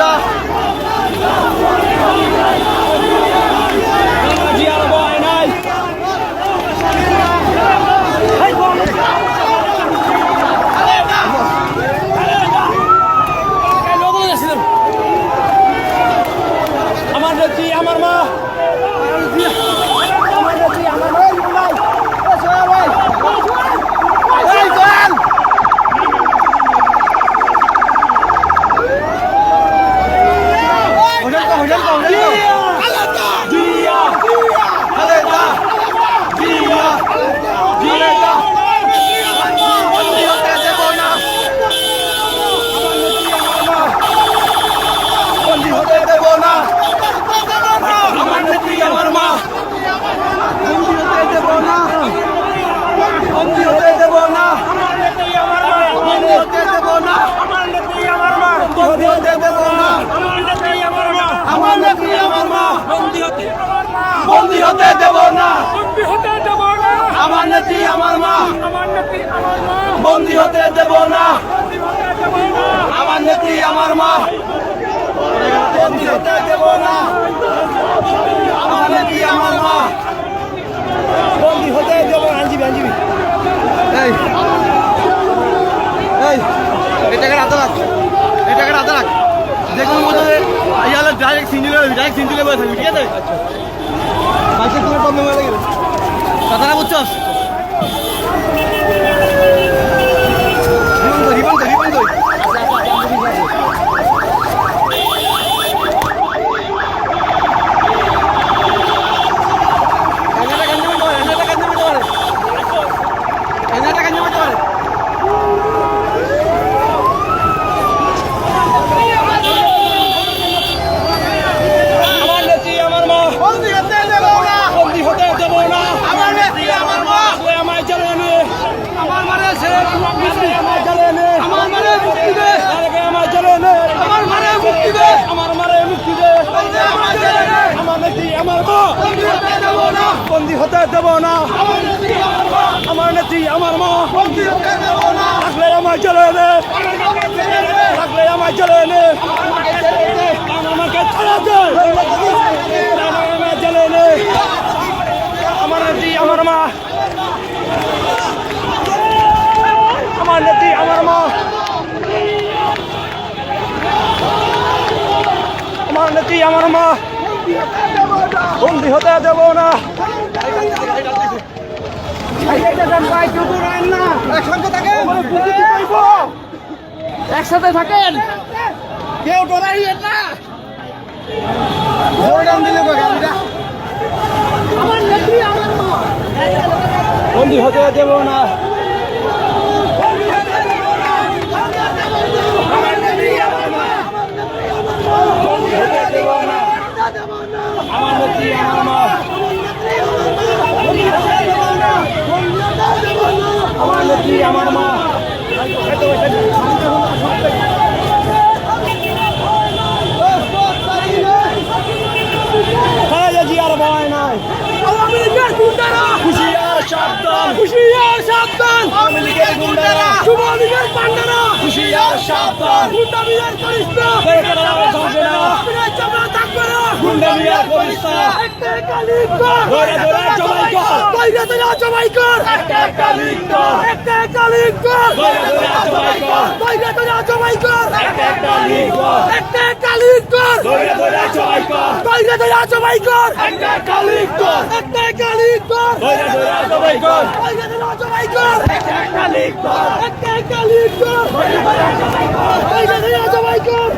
감사합니다. বন্দি হতে দেব না। আমার নেত্রী আমার মা। বন্দি হতে দেব না। আমার নেত্রী আমার মা। বন্দি হতে দেব না। আমার নেত্রী আমার মা। বন্দি হতে দেব না। আনজিবি আনজিবি। এই। এই। টাকার আধা যে কোনো মতো ইয়ালে ডাইরেক্ট সিঞ্জিলে ডাইরেক্ট সিঞ্জিলে বসে থাকবি ঠিক আছে? বাইশের কোনো প্রবলেম হয়ে গেলে। কথাটা বুঝছস রিবন কই রিবন কই রিবন কই এনাটা কান্না করতে পারে এনাটা কান্না করতে পারে এনাটা কান্না করতে পারে আমার নেত্রী আমার মা বন্দি হতে দেব না বন্দি হতে দেব না আমার নেত্রী আমার মা সে আমায় জ্বালিয়ে নে আমার মানে সে আমায় জ্বালিয়ে নে আমার মানে মুক্তি দে তারকে আমায় জ্বালিয়ে নে আমার মানে মুক্তি দে আমার মানে মুক্তি দে আমায় জ্বালিয়ে নে আমার নেত্রী আমার মা বন্দি হতে দেব না বন্দি হতে দেব না। আমার নেত্রী, আমার মা। থাকলে আমায় জ্বালিয়ে নে থাকলে আমায় জ্বালিয়ে নে আমাকে আমাকে জ্বালিয়ে নে আমার নেত্রী, আমার মা। আমার নেত্রী, আমার মা। আমার নেত্রী, আমার মা। বন্দি হতে দেব না। একসাথে থাকেন? কেউ ডরাইয়েন না। বন্দি হতে দেব না আমার নেত্রী আমার মা আমার নেত্রী আমার মা খালেদা জিয়ার ভয় নাই আওয়ামী লীগের গুন্ডারা! হুশিয়ার সাবধান! হুশিয়ার সাবধান! আওয়ামী লীগের গুন্ডারা! যুব পান্ডারা হুশিয়ার সাবধান বিয়ার করিস না বেকার থাকবে না চামড়া থাকবে করিস না একটা কালি কর ধরে ধরে জমাই কর কইরা ধরে জমাই কর একটা কালি কর একটা কালি কর ধরে ধরে জমাই কর কইরা ধরে জমাই কর একটা কালি কর একটা কালি কর ধরে ধরে জমাই কর কইরা ধরে জমাই কর একটা কালি কর একটা কালি কর ধরে ধরে জমাই কর কইরা ধরে জমাই কর একটা কালি কর একটা কালি কর ধরে ধরে জমাই কর কইরা ধরে জমাই কর